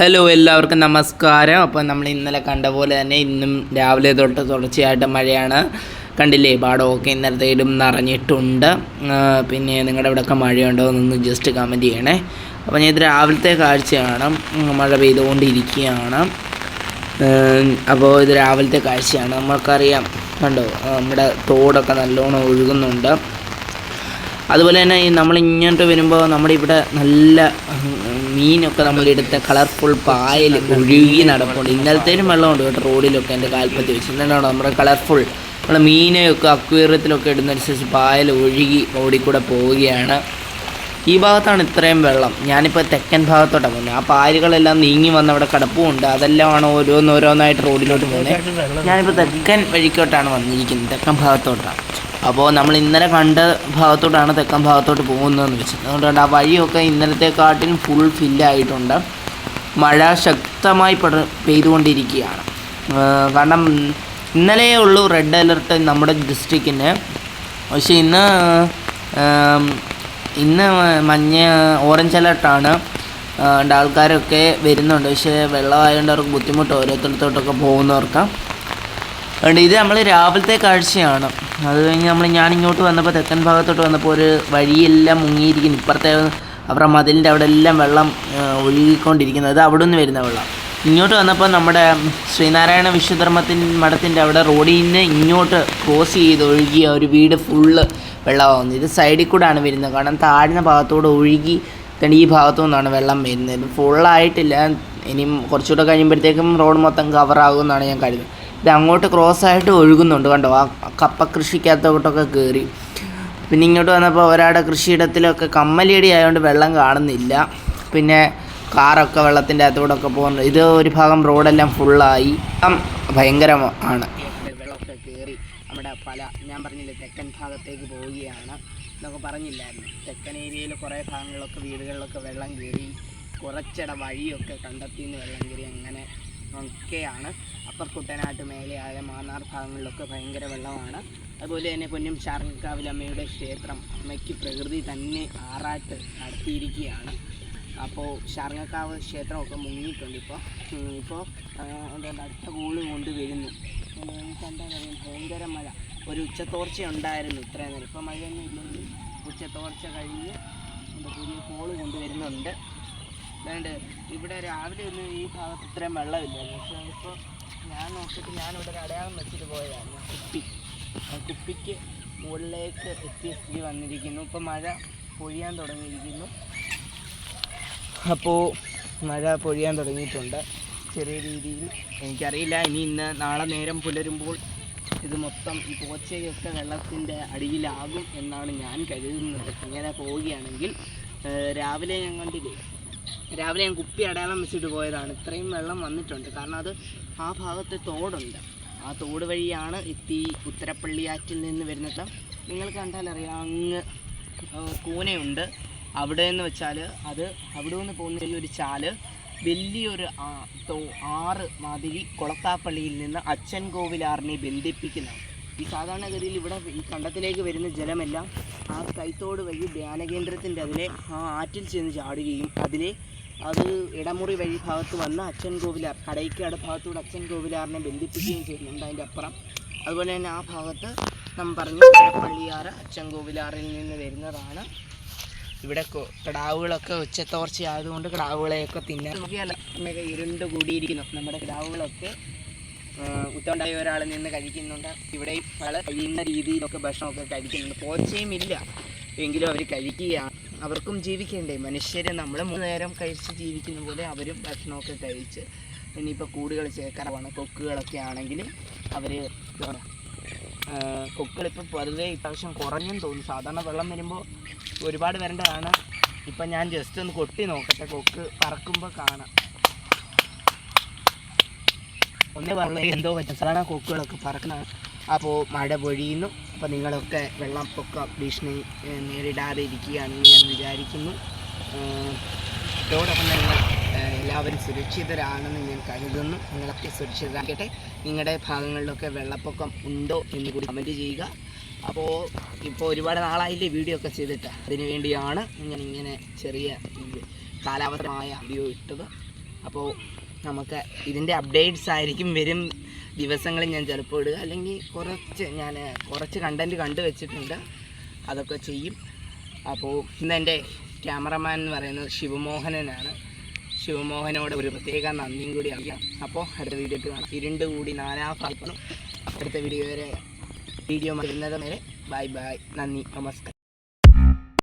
Hello എല്ലാവർക്കും നമസ്കാരം. അപ്പോൾ നമ്മൾ ഇന്നലെ കണ്ട പോലെ തന്നെ ഇന്നും രാവിലെ തൊട്ട് തുടർച്ചയായിട്ട് മഴയാണ്. കണ്ടില്ലേ പാടമൊക്കെ ഇന്നലത്തേലും നിറഞ്ഞിട്ടുണ്ട്. പിന്നെ നിങ്ങളുടെ ഇവിടെയൊക്കെ മഴയുണ്ടോ എന്നൊന്ന് ജസ്റ്റ് കമന്റ് ചെയ്യണേ. അപ്പോൾ ഞാൻ ഇത് രാവിലത്തെ കാഴ്ചയാണ്. മഴ പെയ്തുകൊണ്ടിരിക്കുകയാണ്. അപ്പോൾ ഇത് രാവിലത്തെ കാഴ്ചയാണ്. നമ്മൾക്കറിയാം കണ്ടോ നമ്മുടെ തോടൊക്കെ നല്ലോണം ഒഴുകുന്നുണ്ട്. അതുപോലെ തന്നെ നമ്മൾ ഇങ്ങോട്ട് വരുമ്പോൾ നമ്മുടെ ഇവിടെ നല്ല മീനൊക്കെ നമ്മളെടുത്ത കളർഫുൾ പായൽ ഒഴുകി നടപ്പുണ്ട്. ഇന്നലത്തേനും വെള്ളമുണ്ട് കേട്ടോ റോഡിലൊക്കെ എന്റെ കാൽപ്പത്തി വെച്ച്. ഇന്നലെയാണ് നമ്മുടെ കളർഫുൾ നമ്മുടെ മീനെയൊക്കെ അക്വേറിയത്തിലൊക്കെ ഇടുന്നതനുസരിച്ച് പായൽ ഒഴുകി ഓടിക്കൂടെ കൂടെ പോവുകയാണ്. ഈ ഭാഗത്താണ് ഇത്രയും വെള്ളം. ഞാനിപ്പോൾ തെക്കൻ ഭാഗത്തോട്ടാണ് പോകുന്നത്. ആ പായലുകളെല്ലാം നീങ്ങി വന്ന അവിടെ കിടപ്പുമുണ്ട് അതെല്ലാമാണ് ഓരോന്നോരോന്നായിട്ട് റോഡിലോട്ട് പോകുന്നത്. ഞാനിപ്പോൾ തെക്കൻ വഴിക്കോട്ടാണ് വന്നിരിക്കുന്നത്. തെക്കൻ ഭാഗത്തോട്ടാണ് അപ്പോൾ നമ്മൾ ഇന്നലെ കണ്ട ഭാഗത്തോട്ടാണ് തെക്കൻ ഭാഗത്തോട്ട് പോകുന്നതെന്ന് വെച്ചത്. അതുകൊണ്ട് ആ വഴിയൊക്കെ ഇന്നലത്തെക്കാട്ടിലും ഫുൾ ഫില്ലായിട്ടുണ്ട് മഴ ശക്തമായി പെട പെയ്തുകൊണ്ടിരിക്കുകയാണ്. കാരണം ഇന്നലേ ഉള്ളൂ റെഡ് അലർട്ട് നമ്മുടെ ഡിസ്ട്രിക്റ്റിന് പക്ഷേ ഇന്ന് ഇന്ന് മഞ്ഞ ഓറഞ്ച് അലർട്ടാണ് ആൾക്കാരൊക്കെ വരുന്നുണ്ട്. പക്ഷേ വെള്ളമായതുകൊണ്ട് അവർക്ക് ബുദ്ധിമുട്ട് ഓരോരുത്തരത്തോട്ടൊക്കെ പോകുന്നവർക്ക്. അതുകൊണ്ട് ഇത് നമ്മൾ രാവിലത്തെ കാഴ്ചയാണ്. അത് കഴിഞ്ഞ് നമ്മൾ ഞാൻ ഇങ്ങോട്ട് വന്നപ്പോൾ തെക്കൻ ഭാഗത്തോട്ട് വന്നപ്പോൾ ഒരു വഴിയെല്ലാം മുങ്ങിയിരിക്കുന്നു. ഇപ്പുറത്തെ അവരുടെ മതിലിന്റെ അവിടെ എല്ലാം വെള്ളം ഒഴുകിക്കൊണ്ടിരിക്കുന്നത് അത് അവിടെ നിന്ന് വരുന്ന വെള്ളം. ഇങ്ങോട്ട് വന്നപ്പോൾ നമ്മുടെ ശ്രീനാരായണ വിശ്വധർമ്മത്തിൻ മഠത്തിന്റെ അവിടെ റോഡിൽ നിന്ന് ഇങ്ങോട്ട് ക്രോസ് ചെയ്ത് ഒഴുകിയ ഒരു വീട് ഫുള്ള് വെള്ളമാകുന്നത് ഇത് സൈഡിൽ കൂടെയാണ് വരുന്നത്. കാരണം താഴ്ന്ന ഭാഗത്തൂടെ ഒഴുകി ഈ ഭാഗത്തു നിന്നാണ് വെള്ളം വരുന്നത്. ഫുള്ളായിട്ടില്ല ഇനിയും കുറച്ചുകൂടെ കഴിയുമ്പോഴത്തേക്കും റോഡ് മൊത്തം കവറാകുമെന്നാണ് ഞാൻ കരുതുന്നത്. ഇത് അങ്ങോട്ട് ക്രോസ് ആയിട്ട് ഒഴുകുന്നുണ്ട് കണ്ടോ? ആ കപ്പ കൃഷിക്കകത്തോട്ടൊക്കെ കയറി പിന്നെ ഇങ്ങോട്ട് വന്നപ്പോൾ ഒരാളുടെ കൃഷിയിടത്തിലൊക്കെ കമ്മലിയടി ആയതുകൊണ്ട് വെള്ളം കാണുന്നില്ല. പിന്നെ കാറൊക്കെ വെള്ളത്തിന്റെ അകത്തൂടെ പോകുന്നു. ഇത് ഒരു ഭാഗം റോഡെല്ലാം ഫുള്ളായി. ഭയങ്കരമാണ് വെള്ളമൊക്കെ കയറി നമ്മുടെ പല ഞാൻ പറഞ്ഞില്ലേ തെക്കൻ ഭാഗത്തേക്ക് പോവുകയാണ് എന്നൊക്കെ പറഞ്ഞില്ലായിരുന്നു. തെക്കൻ ഏരിയയിൽ കുറേ ഭാഗങ്ങളിലൊക്കെ വീടുകളിലൊക്കെ വെള്ളം കയറി കുറച്ചിട വഴിയൊക്കെ കണ്ടെത്തിയിന്ന് വെള്ളം കയറി അങ്ങനെ ഒക്കെയാണ്. അപ്പർ കുട്ടനാട്ട് മേലെയായ മാന്നാർ ഭാഗങ്ങളിലൊക്കെ ഭയങ്കര വെള്ളമാണ്. അതുപോലെ തന്നെ പൊന്നും ശാർക്കാവിലമ്മയുടെ ക്ഷേത്രം അമ്മയ്ക്ക് പ്രകൃതി തന്നെ ആറാട്ട് നടത്തിയിരിക്കുകയാണ്. അപ്പോൾ ശാർങ്ങക്കാവ് ക്ഷേത്രമൊക്കെ മുങ്ങിയിട്ടുണ്ട് ഇപ്പോൾ ഇപ്പോൾ അടുത്ത കൂൾ കൊണ്ട് വരുന്നു. എന്താ പറയുക ഭയങ്കര മഴ. ഒരു ഉച്ചത്തോർച്ച ഉണ്ടായിരുന്നു ഇത്രയും നേരം. ഇപ്പോൾ മഴയൊന്നും ഇല്ലെങ്കിൽ ഉച്ചത്തോർച്ച കഴിഞ്ഞ് പുതിയ കോൾ കൊണ്ടുവരുന്നുണ്ട് അതുകൊണ്ട് ഇവിടെ രാവിലെ ഒന്നും ഈ ഭാഗത്ത് ഇത്രയും വെള്ളമില്ലായിരുന്നു. പക്ഷേ ഇപ്പോൾ ഞാൻ നോക്കിയിട്ട് ഞാനിവിടെ ഒരു അടയാളം വെച്ചിട്ട് പോയതാണ്. കുപ്പി. കുപ്പിക്ക് മുകളിലേക്ക് എത്തിയ സ്ഥിതി വന്നിരിക്കുന്നു. ഇപ്പോൾ മഴ പൊഴിയാൻ തുടങ്ങിയിരിക്കുന്നു. അപ്പോൾ മഴ പൊഴിയാൻ തുടങ്ങിയിട്ടുണ്ട്. ചെറിയ രീതിയിൽ എനിക്കറിയില്ല. ഇനി ഇന്ന് നാളെ നേരം പുലരുമ്പോൾ ഇത് മൊത്തം ഈ പോച്ചയൊക്കെ വെള്ളത്തിന്റെ അടിയിലാകും എന്നാണ് ഞാൻ കരുതുന്നത്. ഇങ്ങനെ പോവുകയാണെങ്കിൽ രാവിലെ ഞാൻ കണ്ടില്ലേ രാവിലെ ഞാൻ കുപ്പി അടയാളം വെച്ചിട്ട് പോയതാണ്. ഇത്രയും വെള്ളം വന്നിട്ടുണ്ട്. കാരണം അത് ആ ഭാഗത്ത് തോടുണ്ട്. ആ തോട് വഴിയാണ് എത്തി ഉത്തരപ്പള്ളിയാറ്റിൽ നിന്ന് വരുന്നത്. നിങ്ങൾ കണ്ടാലറിയാം അങ്ങ് കൂനയുണ്ട്. അവിടെ എന്ന് വെച്ചാൽ അത് അവിടെ നിന്ന് പോകുന്ന ഈ ഒരു ചാൽ വലിയൊരു ആറ് മാതിരി കൊളത്താപ്പള്ളിയിൽ നിന്ന് അച്ഛൻ കോവിലാറിനെ ബന്ധിപ്പിക്കുന്നതാണ് ഈ സാധാരണഗതിയിൽ ഇവിടെ ഈ കണ്ടത്തിലേക്ക് വരുന്ന ജലമെല്ലാം ആ കൈത്തോട് വഴി ധ്യാനകേന്ദ്രത്തിന്റെ അതിലെ ആ ആറ്റിൽ ചെന്ന് ചാടുകയും അതിലെ അത് ഇടമുറി വഴി ഭാഗത്ത് വന്ന് അച്ഛൻ കോവിലാർ കടയ്ക്കാട് ഭാഗത്തൂടെ അച്ഛൻ കോവിലാറിനെ ബന്ധിപ്പിക്കുകയും ചെയ്യുന്നുണ്ട് അതിന്റെ അപ്പുറം. അതുപോലെ തന്നെ ആ ഭാഗത്ത് നമ്മൾ പറഞ്ഞു പള്ളിയാറ് അച്ഛൻ കോവിലാറിൽ നിന്ന് വരുന്നതാണ്. ഇവിടെ കടാവുകളൊക്കെ ഉച്ചത്തോർച്ചയായതുകൊണ്ട് കിടാവുകളെയൊക്കെ തിന്നാൻ നോക്കിയാൽ ഇരുണ്ട് കൂടിയിരിക്കുന്നു. നമ്മുടെ കിടാവുകളൊക്കെ ഉത്തണ്ടായ ഒരാൾ നിന്ന് കഴിക്കുന്നുണ്ട്. ഇവിടെയും ആൾ കഴിയുന്ന രീതിയിലൊക്കെ ഭക്ഷണമൊക്കെ കഴിക്കുന്നുണ്ട്. പോച്ചയും ഇല്ല. എങ്കിലും അവർ കഴിക്കുകയാണ്. അവർക്കും ജീവിക്കണ്ടേ. മനുഷ്യരെ നമ്മൾ മൂന്ന് നേരം കഴിച്ച് ജീവിക്കുന്ന പോലെ അവരും ഭക്ഷണമൊക്കെ കഴിച്ച് ഇനിയിപ്പോൾ കൂടുകൾ ചേക്കറവാണ് കൊക്കുകളൊക്കെ ആണെങ്കിൽ അവർ കൊക്കുകളിപ്പോൾ പൊതുവെ ഇപ്രാവശ്യം കുറഞ്ഞെന്ന് തോന്നുന്നു. സാധാരണ വെള്ളം വരുമ്പോൾ ഒരുപാട് വരേണ്ടതാണ്. ഇപ്പം ഞാൻ ജസ്റ്റ് ഒന്ന് കൊട്ടി നോക്കട്ടെ. കൊക്ക് പറക്കുമ്പോൾ കാണാം. ഒന്നേ പറഞ്ഞു എന്തോ പറ്റും. സാധാരണ കൊക്കുകളൊക്കെ പറക്കുന്നതാണ് അപ്പോൾ മഴ പൊഴിയുന്നു. അപ്പോൾ നിങ്ങളൊക്കെ വെള്ളപ്പൊക്ക ഭീഷണി നേരിടാതെ ഇരിക്കുകയാണെന്ന് ഞാൻ വിചാരിക്കുന്നു. ഇതോടൊപ്പം തന്നെ എല്ലാവരും സുരക്ഷിതരാണെന്ന് ഞാൻ കരുതുന്നു. നിങ്ങളൊക്കെ സുരക്ഷിതരാക്കട്ടെ നിങ്ങളുടെ ഭാഗങ്ങളിലൊക്കെ വെള്ളപ്പൊക്കം ഉണ്ടോ എന്ന് കൂടി കമന്റ് ചെയ്യുക. അപ്പോൾ ഇപ്പോൾ ഒരുപാട് നാളായില്ലേ വീഡിയോ ഒക്കെ ചെയ്തിട്ട്. അതിനുവേണ്ടിയാണ് ഞാൻ ഇങ്ങനെ ചെറിയ കാലാവസ്ഥമായ വീഡിയോ ഇട്ടത്. അപ്പോൾ നമുക്ക് ഇതിന്റെ അപ്ഡേറ്റ്സ് ആയിരിക്കും വരും ദിവസങ്ങളിൽ ഞാൻ ചിലപ്പോൾ ഇടുക. അല്ലെങ്കിൽ കുറച്ച് ഞാൻ കുറച്ച് കണ്ടന്റ് കണ്ടു വെച്ചിട്ടുണ്ട്. അതൊക്കെ ചെയ്യും. അപ്പോൾ ഇന്ന് എന്റെ ക്യാമറമാൻ എന്ന് പറയുന്നത് ശിവമോഹനനാണ്. ശിവമോഹനോട് ഒരു പ്രത്യേക നന്ദിയും കൂടി അറിയാം. അപ്പോൾ അടുത്ത വീഡിയോ കാണാം. ഇരുണ്ട് കൂടി നാനാ ഭാഗത്തും അടുത്ത വീഡിയോ വരെ വീഡിയോ വരുന്നത് വരെ. ബൈ ബൈ നന്ദി. നമസ്കാരം.